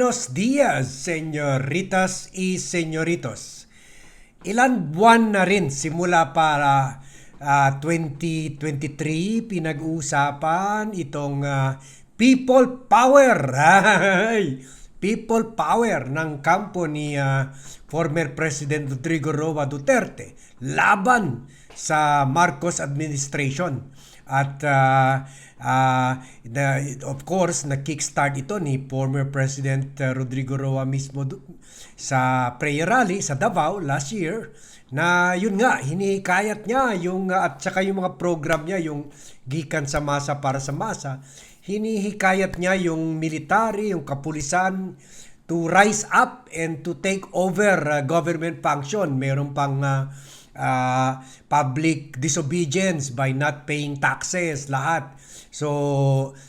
Buenos días, señoritas y señoritos. Ilan buwan na rin simula para ah, 2023 pinag-uusapan itong ah, people power. People power ng kampo ni ah, former President Rodrigo Roa Duterte laban sa Marcos administration. At ah, ah, the- of course, na-kickstart ito ni former President ah, Rodrigo Roa mismo sa prayer rally sa Davao last year na yun nga, hinikayat niya yung ah, at saka yung mga program niya, yung gikan sa masa para sa masa, hinihikayat niya yung military, yung kapulisan, to rise up and to take over uh, government function. Meron pang uh, uh, public disobedience by not paying taxes, lahat. So,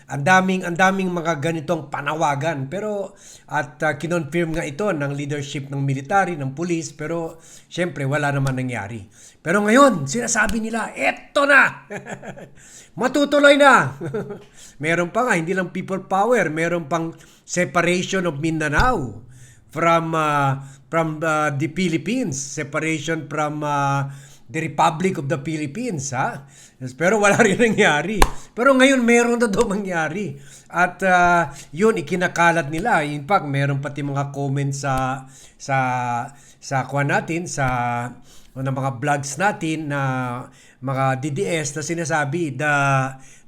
ang daming ang daming mga ganitong panawagan pero at uh, kinonfirm nga ito ng leadership ng military, ng police pero syempre wala naman nangyari. Pero ngayon, sinasabi nila, eto na! Matutuloy na! meron pa nga, hindi lang people power, meron pang separation of Mindanao from uh, from uh, the Philippines, separation from uh, the Republic of the Philippines, ha? Pero wala rin nangyari. Pero ngayon meron na daw mangyari. At uh, yun ikinakalat nila. In fact, meron pati mga comments sa sa sa kuha natin sa ng mga vlogs natin na mga DDS na sinasabi the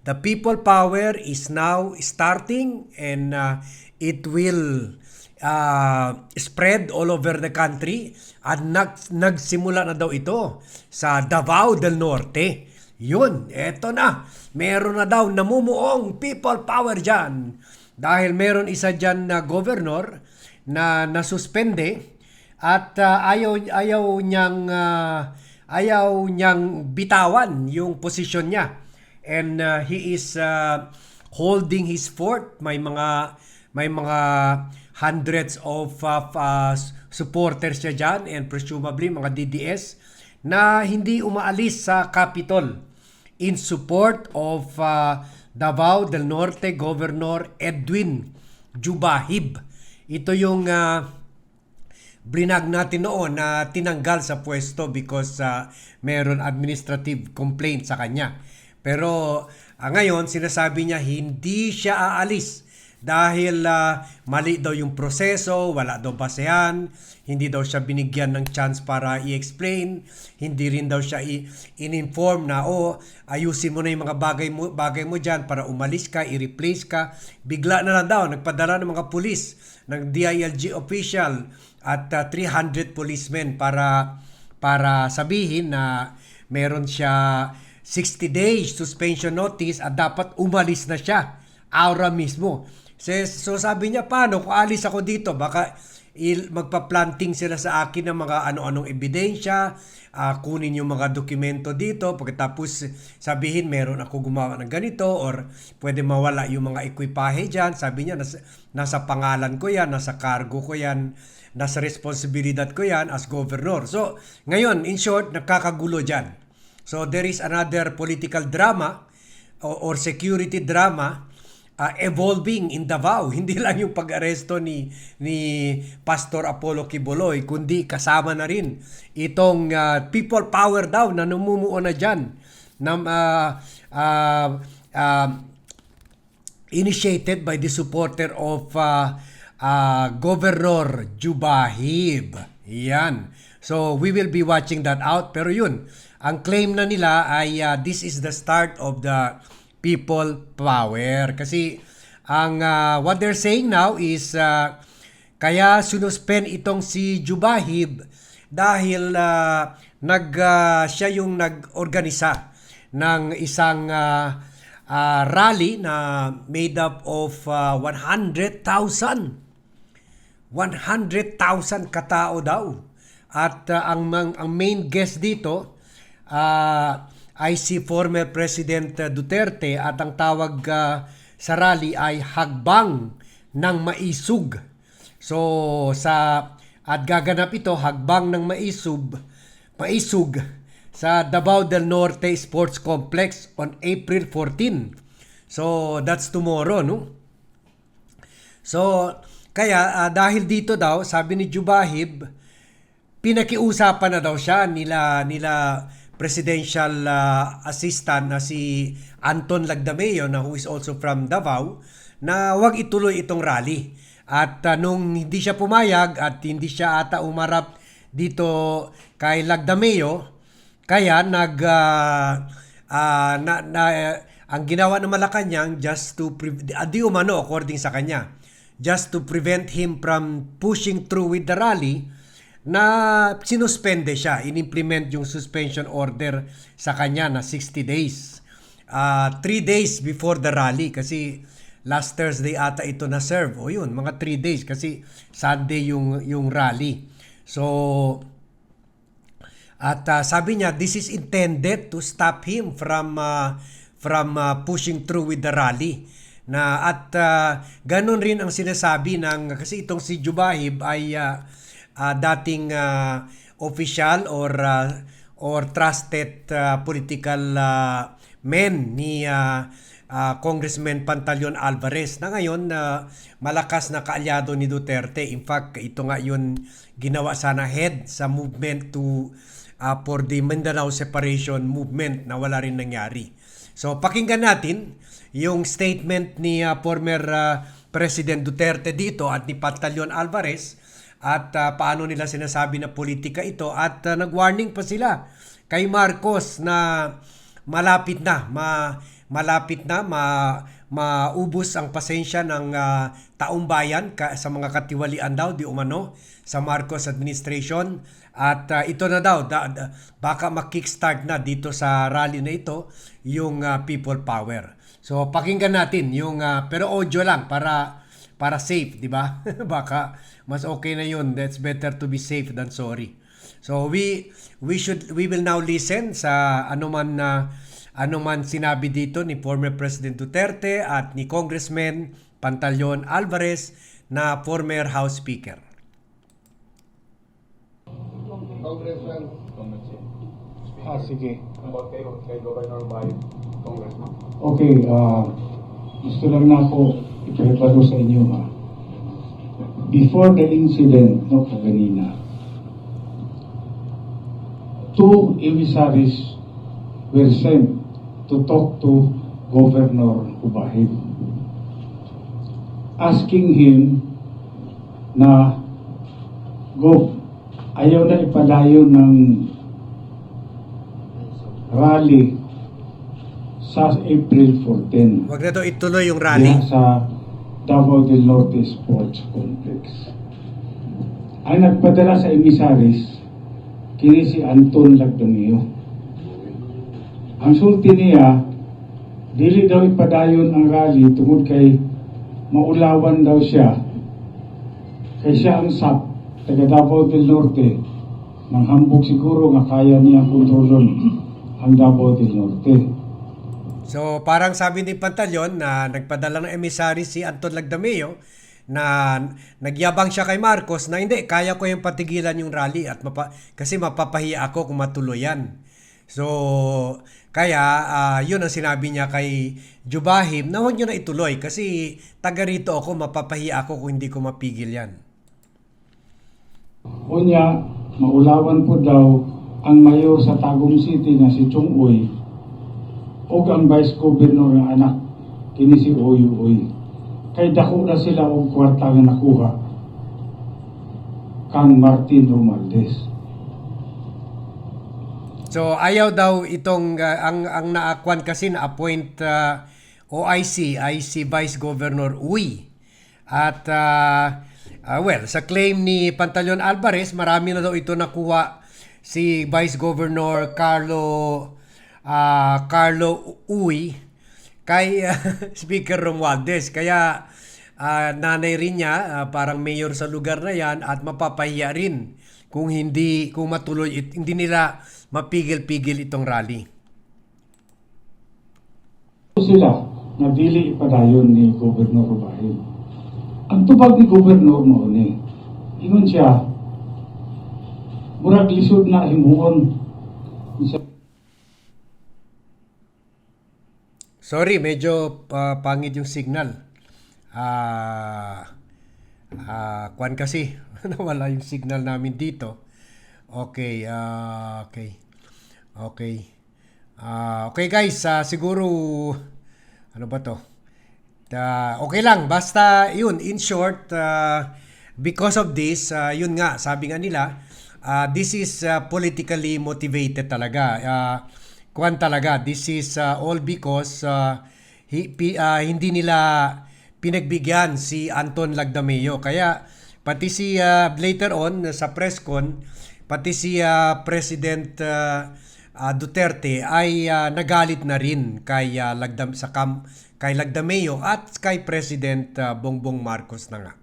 the people power is now starting and uh, it will uh, spread all over the country at nag, nagsimula na daw ito sa Davao del Norte. Yun, eto na. Meron na daw namumuong people power dyan. Dahil meron isa dyan na governor na nasuspende at uh, ayaw ayaw niyang uh, ayaw niyang bitawan yung posisyon niya. And uh, he is uh, holding his fort. May mga may mga hundreds of uh, uh, supporters niya dyan and presumably mga DDS na hindi umaalis sa Capitol in support of uh, Davao del Norte Governor Edwin Jubahib. Ito yung uh, brinag natin noon na tinanggal sa pwesto because uh, meron administrative complaint sa kanya. Pero uh, ngayon sinasabi niya hindi siya aalis dahil uh, mali daw yung proseso, wala daw basehan, hindi daw siya binigyan ng chance para i-explain, hindi rin daw siya in-inform na oh, ayusin mo na yung mga bagay mo, bagay mo dyan para umalis ka, i-replace ka. Bigla na lang daw, nagpadala ng mga pulis, ng DILG official at uh, 300 policemen para para sabihin na meron siya 60 days suspension notice at dapat umalis na siya aura mismo. So, sabi niya, paano kung alis ako dito? Baka il, magpa-planting sila sa akin ng mga ano-anong ebidensya, ah, kunin yung mga dokumento dito, pagkatapos sabihin meron ako gumawa ng ganito or pwede mawala yung mga ekwipahe dyan. Sabi niya, nasa, nasa pangalan ko yan, nasa cargo ko yan, nasa responsibilidad ko yan as governor. So, ngayon, in short, nakakagulo dyan. So, there is another political drama o- or security drama uh, evolving in Davao. Hindi lang yung pag-aresto ni ni Pastor Apollo Kiboloy, kundi kasama na rin itong uh, people power daw na namumuo na diyan na uh, uh, uh, initiated by the supporter of uh, uh, Governor Jubahib. Yan. So we will be watching that out. Pero yun, ang claim na nila ay uh, this is the start of the people power. Kasi ang uh, what they're saying now is uh, kaya sinuspend itong si Jubahib dahil uh, nag uh, siya yung nag-organisa ng isang uh, uh, rally na made up of uh, 100,000 100,000 katao daw. At uh, ang ang main guest dito uh, ay si former President uh, Duterte at ang tawag uh, sa rally ay hagbang ng maisug. So sa at gaganap ito hagbang ng maisub maisug sa Davao del Norte Sports Complex on April 14. So that's tomorrow, no? So, kaya ah, dahil dito daw, sabi ni Jubahib, pinakiusapan na daw siya nila nila presidential ah, assistant na si Anton Lagdameo na who is also from Davao na wag ituloy itong rally. At ah, nung hindi siya pumayag at hindi siya ata umarap dito kay Lagdameo, kaya nag ah, ah, na, na ang ginawa ng Malacanang just to ah, di umano according sa kanya just to prevent him from pushing through with the rally na sinuspende siya, in-implement yung suspension order sa kanya na 60 days. Uh, 3 days before the rally kasi last Thursday ata ito na serve. O yun, mga 3 days kasi Sunday yung yung rally. So at uh, sabi niya this is intended to stop him from uh, from uh, pushing through with the rally. Na at uh, ganun rin ang sinasabi ng kasi itong si Jubahib ay uh, uh, dating uh, official or uh, or trusted uh, political uh, men ni uh, uh, Congressman Pantaleon Alvarez na ngayon uh, malakas na kaalyado ni Duterte. In fact, ito nga yun ginawa sana head sa movement to uh, for the Mindanao Separation Movement na wala rin nangyari. So pakinggan natin yung statement ni uh, former uh, President Duterte dito at ni Pantaleon Alvarez at uh, paano nila sinasabi na politika ito at uh, nag-warning pa sila kay Marcos na malapit na ma malapit na ma maubos ang pasensya ng uh, taong bayan ka, sa mga katiwalian daw di umano sa Marcos administration at uh, ito na daw da, da, baka ma-kickstart na dito sa rally na ito yung uh, people power. So pakinggan natin yung uh, pero audio lang para para safe, di ba? baka mas okay na yun. That's better to be safe than sorry. So we we should we will now listen sa anuman na anuman sinabi dito ni former President Duterte at ni Congressman Pantaleon Alvarez na former House Speaker. Congressman, Ah, sige. about kay, kay Governor Bay, Congressman. Okay, ah, gusto lang na ako ipaipalo sa inyo ha. Before the incident no kaganina, two emissaries were sent to talk to Governor Ubahid asking him na Gov, ayaw na ipadayo ng rally sa April 14. Wag na daw ituloy yung rally. sa Davao del Norte Sports Complex. Ang nagpadala sa emisaris, kini si Anton Lagdamio. Ang sulti niya, dili daw ipadayon ang rally tungod kay maulawan daw siya. Kay siya ang SAP, taga Davao del Norte, nang hambog siguro nga kaya niya kontrolon ang Davao del Norte. So parang sabi ni Pantaleon na nagpadala ng emissary si Anton Lagdameo na nagyabang siya kay Marcos na hindi, kaya ko yung patigilan yung rally at mapa, kasi mapapahiya ako kung matuloy yan. So, kaya ah, yun ang sinabi niya kay Jubahim na huwag niyo na ituloy kasi taga rito ako, mapapahiya ako kung hindi ko mapigil yan. Unya, maulawan po daw ang mayor sa Tagum City na si Chung Uy o ang vice governor ng anak kini si Uy Uy. Kay dako na sila og kwarta nga nakuha kang Martin Romualdez. So ayaw daw itong uh, ang ang naakwan kasi na appoint uh, OIC si Vice Governor Uy. At uh, uh, well, sa claim ni Pantaleon Alvarez, marami na daw ito nakuha si Vice Governor Carlo uh, Carlo Uy kay uh, Speaker Romualdez. Kaya uh, nanay rin niya, uh, parang mayor sa lugar na yan at mapapahiya rin kung hindi kung matuloy it, hindi nila mapigil-pigil itong rally. Sila na dili ipadayon ni Governor Rubahin. Ang tubag ni Governor mo ni, ingon siya, murag lisod na himuon. Sorry, medyo uh, pangit yung signal. Ah Ah, kwan kasi, nawala yung signal namin dito. Okay, ah, okay. Okay. Ah, okay guys, ah, siguro ano ba to? Ta- okay lang, basta yun, in short, ah, because of this, ah, yun nga, sabi nga nila, ah, this is ah, politically motivated talaga. Ah, kwan talaga, this is ah, all because ah, hi- ah, hindi nila pinagbigyan si Anton Lagdameo. Kaya pati si ah, later on sa press con, pati si ah, President ah, ah, Duterte ay ah, nagalit na rin kay ah, Lagdam sa kam, kay Lagdameo at kay President ah, Bongbong Marcos na nga.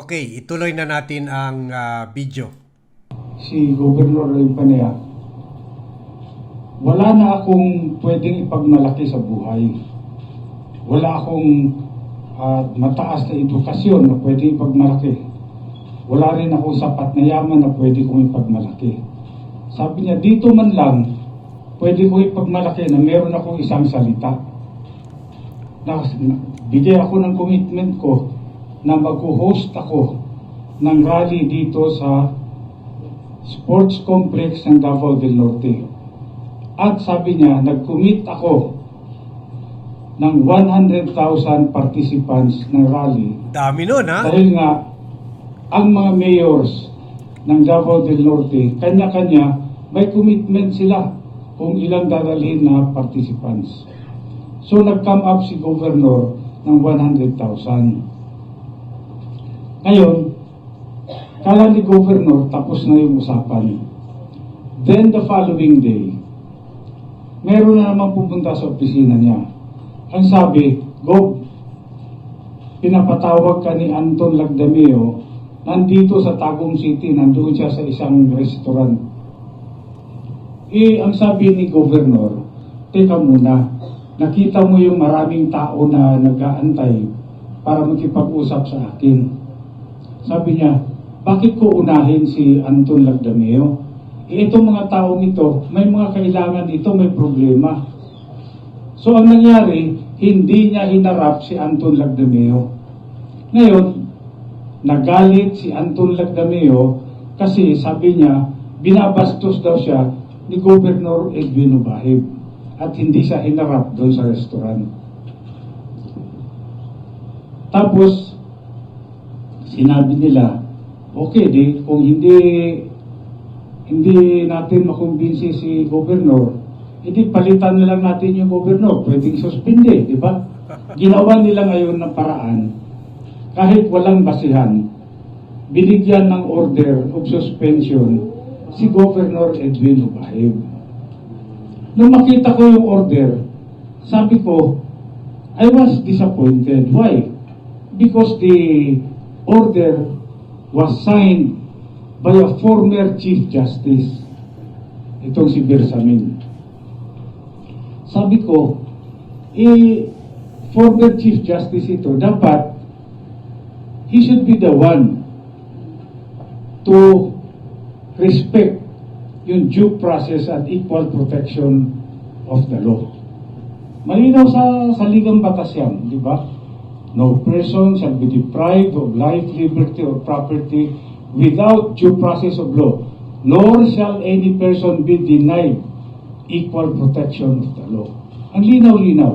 Okay, ituloy na natin ang ah, video. si Governor Rimpanea, wala na akong pwedeng ipagmalaki sa buhay. Wala akong ah, mataas na edukasyon na pwedeng ipagmalaki. Wala rin akong sapat na yaman na pwede kong ipagmalaki. Sabi niya, dito man lang, pwede kong ipagmalaki na meron akong isang salita. Na, na, bigay ako ng commitment ko na mag-host ako ng rally dito sa sports complex ng Davao del Norte. At sabi niya, nag-commit ako ng 100,000 participants ng rally Dami nun ha? dahil nga ang mga mayors ng Davao del Norte, kanya-kanya may commitment sila kung ilang dadalhin na participants. So nag-come up si Governor ng 100,000. Ngayon, kala ni Governor tapos na yung usapan. Then the following day, meron na naman pupunta sa opisina niya. Ang sabi, Gov, pinapatawag ka ni Anton Lagdameo nandito sa Tagum City, nandoon siya sa isang restaurant. Eh, ang sabi ni Governor, teka muna, nakita mo yung maraming tao na nag-aantay para makipag-usap sa akin. Sabi niya, bakit ko unahin si Anton Lagdameo? Eh, itong mga taong ito, may mga kailangan dito, may problema. So, ang nangyari, hindi niya hinarap si Anton Lagdameo. Ngayon, nagalit si Anton Lagdameo kasi sabi niya, binabastos daw siya ni Governor Edwin Ubahib at hindi siya hinarap doon sa restaurant. Tapos, sinabi nila, okay di, kung hindi hindi natin makumbinsi si Governor, hindi palitan na lang natin yung Governor, pwedeng suspinde, di ba? Ginawa nila ngayon ng paraan, kahit walang basihan, binigyan ng order of suspension si Governor Edwin Ubahib. Nung makita ko yung order, sabi ko, I was disappointed. Why? Because the order was signed by a former Chief Justice. Itong si Bersamin. Sabi ko, eh, former Chief Justice ito, dapat he should be the one to respect yung due process at equal protection of the law. Malinaw sa saligang batas yan, di ba? No person shall be deprived of life, liberty, or property without due process of law, nor shall any person be denied equal protection of the law. Ang linaw-linaw.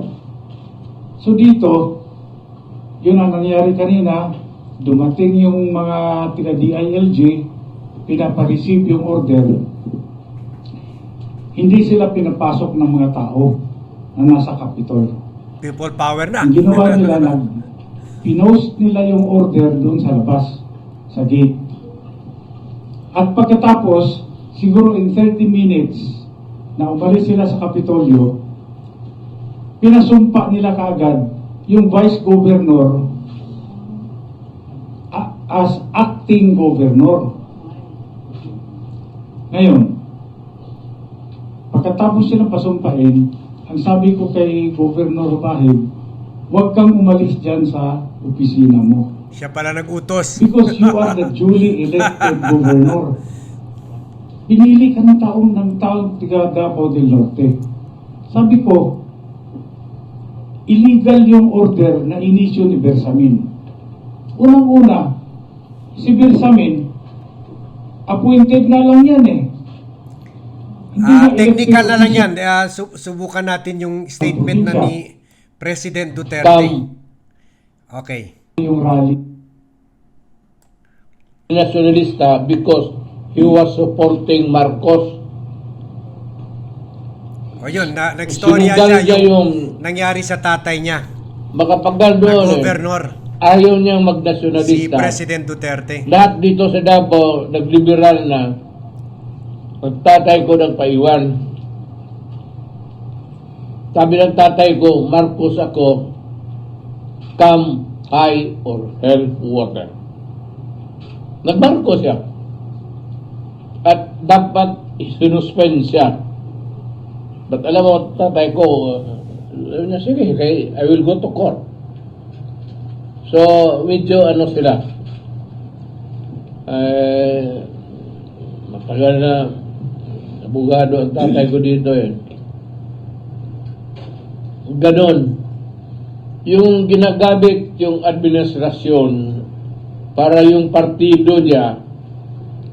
So dito, yun ang nangyari kanina, dumating yung mga tiga DILG, pinapareceive yung order, hindi sila pinapasok ng mga tao na nasa Capitol. People power na. Ang ginawa nila, nag, pinost nila yung order doon sa labas, sa gate. At pagkatapos, siguro in 30 minutes, na umalis sila sa Kapitolyo, pinasumpa nila kaagad yung Vice Governor as acting governor. Ngayon, pagkatapos silang pasumpain, ang sabi ko kay Governor Bahib, huwag kang umalis dyan sa opisina mo. Siya pala nag-utos. Because you are the duly elected governor. Pinili ka ng taong ng taong tiga Davao del Norte. Sabi ko, illegal yung order na inisyo ni Bersamin. Unang-una, si Bilsamin, appointed na lang yan eh. Hindi na technical na lang yan. official. Ah, su- subukan natin yung statement na ni President Duterte. Okay. Yung rally. nationalista because he was supporting Marcos. O yun, na, nagstorya Sinundan siya niya yung, yung nangyari sa tatay niya, makapagal na doon eh. governor, Ayaw niyang si magnasyonalista. President Duterte. Lahat dito sa Davao, nagliberal na. Ang tatay ko nagpaiwan. Sabi ng tatay ko, Marcos ako, come high or hell water. Nagmarko siya. At dapat isinuspend siya. But alam mo, tatay ko, uh, na, sige, kay, I will go to court. So, medyo ano sila, eh, matagal na abogado ang tatay ko dito yun. Ganon. Yung ginagamit yung administrasyon para yung partido niya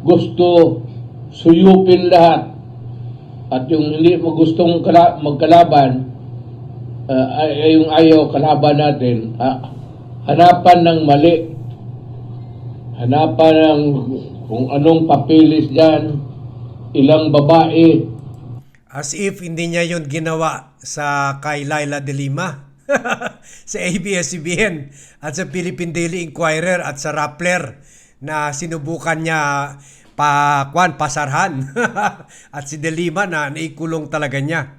gusto suyupin lahat. At yung hindi mo gustong kala- magkalaban ah, ay, yung ayaw kalaban natin ah, hanapan ng mali. Hanapan ng kung anong papilis dyan ilang babae. As if hindi niya yun ginawa sa kay Laila de Lima, sa ABS-CBN at sa Philippine Daily Inquirer at sa Rappler na sinubukan niya pa kwan pasarhan. At si de Lima na naikulong talaga niya.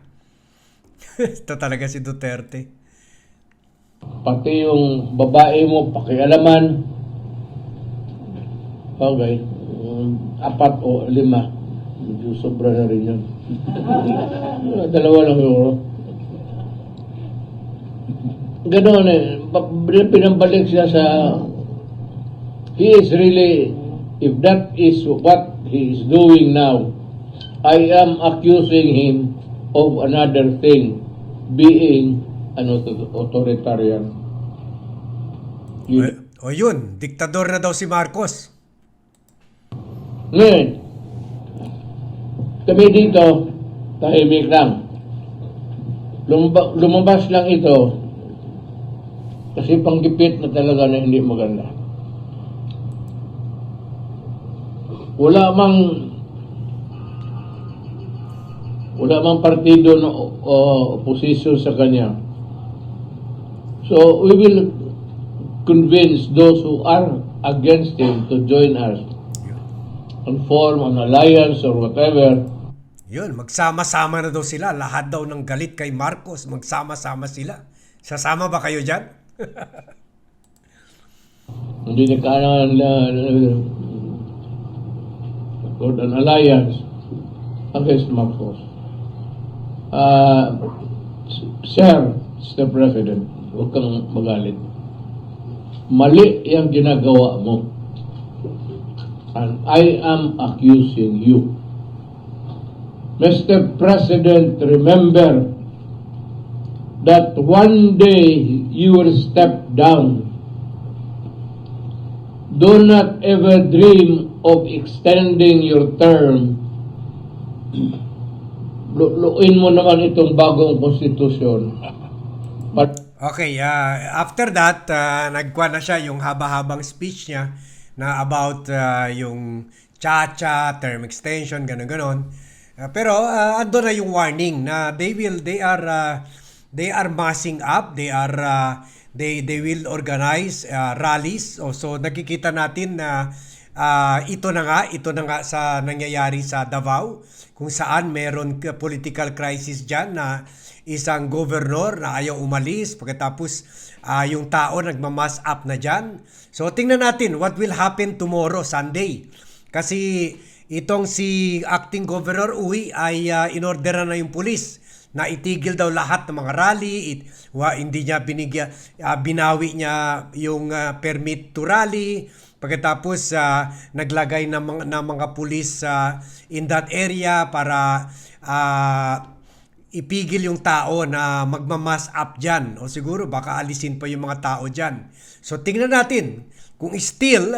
Ito talaga si Duterte. pati yung babae mo pakialaman. Okay. Um, apat o lima. Medyo sobra na rin yun. Dalawa lang siguro ganoon eh pinambalik siya sa he is really if that is what he is doing now I am accusing him of another thing being an authoritarian leader. O yun, diktador na daw si Marcos. Ngayon, kami dito, tahimik lang. Lumaba, lumabas lang ito kasi panggipit na talaga na hindi maganda. Wala mang wala mang partido na o opposition sa kanya. So we will convince those who are against him to join us and form an alliance or whatever. Yun, magsama-sama na daw sila. Lahat daw ng galit kay Marcos, magsama-sama sila. Sasama ba kayo dyan? Hindi na kailangan na or an alliance against Marcos. Uh, Sir, Mr. President, huwag kang magalit. Mali yung ginagawa mo. And I am accusing you. Mr. President, remember that one day you will step down. Do not ever dream of extending your term. Lu- Luin mo naman itong bagong konstitusyon. But Okay, ah, after that, uh, nagkuha na siya yung haba-habang speech niya na about ah, yung cha-cha, term extension, ganun-ganon. Ah, pero uh, ando na yung warning na they will, they are, ah, they are massing up, they are, ah, they, they will organize ah, rallies. O, so nakikita natin na ah, ito na nga, ito na nga sa nangyayari sa Davao kung saan meron political crisis dyan na isang governor na ayaw umalis pagkatapos ah, yung tao nagmamass up na dyan. So tingnan natin what will happen tomorrow, Sunday. Kasi itong si acting governor Uy ay uh, inorderan na yung pulis na itigil daw lahat ng mga rally, it, wa, hindi niya binigya, ah, binawi niya yung ah, permit to rally, pagkatapos ah, naglagay ng mga, ng mga pulis ah, in that area para ah, ipigil yung tao na magmamas up dyan. O siguro baka alisin pa yung mga tao dyan. So tingnan natin kung still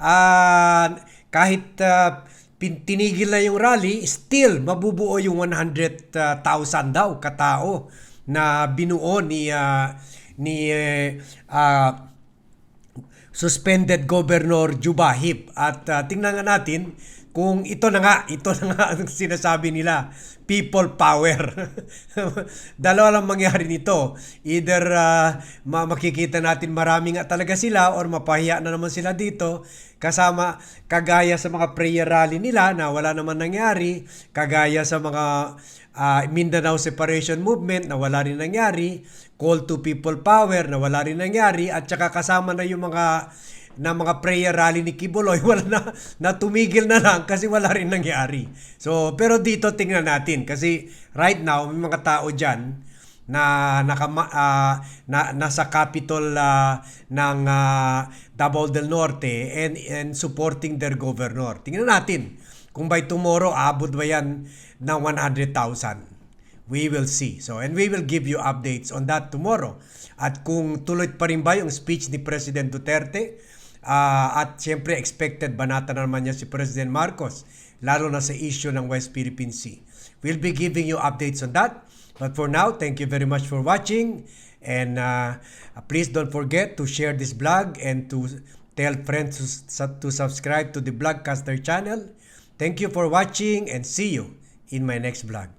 ah, kahit ah, pin- tinigil na yung rally, still mabubuo yung 100,000 daw katao na binuo ni ah, ni eh, ah, suspended Governor Jubahip. At ah, tingnan nga natin kung ito na nga, ito na nga ang sinasabi nila, people power. Dalawa lang mangyari nito. Either ma- makikita natin marami nga talaga sila or mapahiya na naman sila dito kasama kagaya sa mga prayer rally nila na wala naman nangyari, kagaya sa mga ah, Mindanao Separation Movement na wala rin nangyari, call to people power na wala rin nangyari at saka kasama na yung mga na mga prayer rally ni Kibuloy wala na na tumigil na lang kasi wala rin nangyari. So pero dito tingnan natin kasi right now may mga tao diyan na naka na nasa capital ah, ng ah, Davao del Norte and and supporting their governor. Tingnan natin kung by tomorrow abot ba yan ng 100,000. We will see. So, and we will give you updates on that tomorrow. At kung tuloy pa rin ba yung speech ni President Duterte, ah, at siyempre expected banata na naman niya si President Marcos, lalo na sa issue ng West Philippine Sea. We'll be giving you updates on that. But for now, thank you very much for watching. And uh, please don't forget to share this blog and to tell friends to, to subscribe to the Blogcaster channel. Thank you for watching and see you in my next vlog.